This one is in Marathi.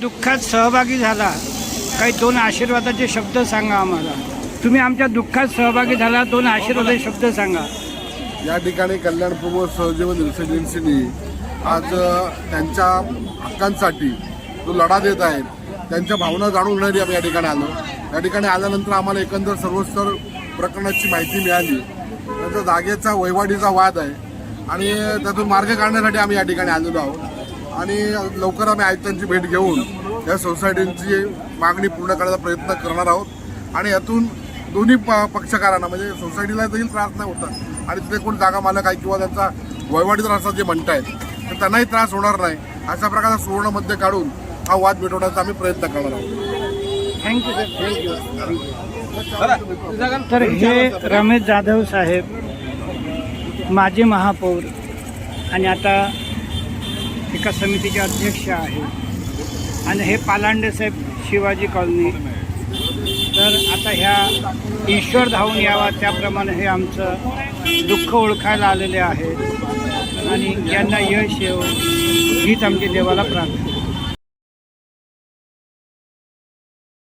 दुःखात सहभागी झाला. काही दोन आशीर्वादाचे शब्द सांगा आम्हाला. तुम्ही आमच्या दुःखात सहभागी झाला दोन आशीर्वादाचे शब्द सांगा. या ठिकाणी कल्याण प्रभू सहजीवन रेसिडेन्सीनी आज त्यांच्या हक्कांसाठी जो लढा देत आहेत त्यांच्या भावना जाणून घेणारी आम्ही या ठिकाणी आलो. या ठिकाणी आल्यानंतर आम्हाला एकंदर सर्वस्तर प्रकरणाची माहिती मिळाली. त्याचा जागेचा वहिवाटीचा वाद आहे. आणि त्यातून मार्ग काढण्यासाठी आम्ही या ठिकाणी आलेलो आहोत. आणि लवकर आम्ही आयुक्तांची भेट घेऊन या सोसायटींची मागणी पूर्ण करण्याचा प्रयत्न करणार आहोत. आणि यातून दोन्ही प पक्षकारांना म्हणजे सोसायटीला देखील त्रास नाही होता. आणि तिथे कोण जागा मालक आहे किंवा त्यांचा वहिवाटीचा रस्ता जे म्हणतायत तर त्यांनाही त्रास होणार नाही. अशा प्रकारचा सुवर्ण मध्य काढून हा वाद मिटवण्याचा आम्ही प्रयत्न करणार आहोत. Thank you sir. Thank you. तर हे रमेश जाधव साहेब माजी महापौर आणि आता एका समितीचे अध्यक्ष आहे. आणि हे पालांडे साहेब शिवाजी कॉलनी. तर आता ह्या ईश्वर धावून यावा त्याप्रमाणे हे आमचं दुःख ओळखायला आलेले आहेत. आणि यांना यश येऊ हीच आमची देवाला प्रार्थना.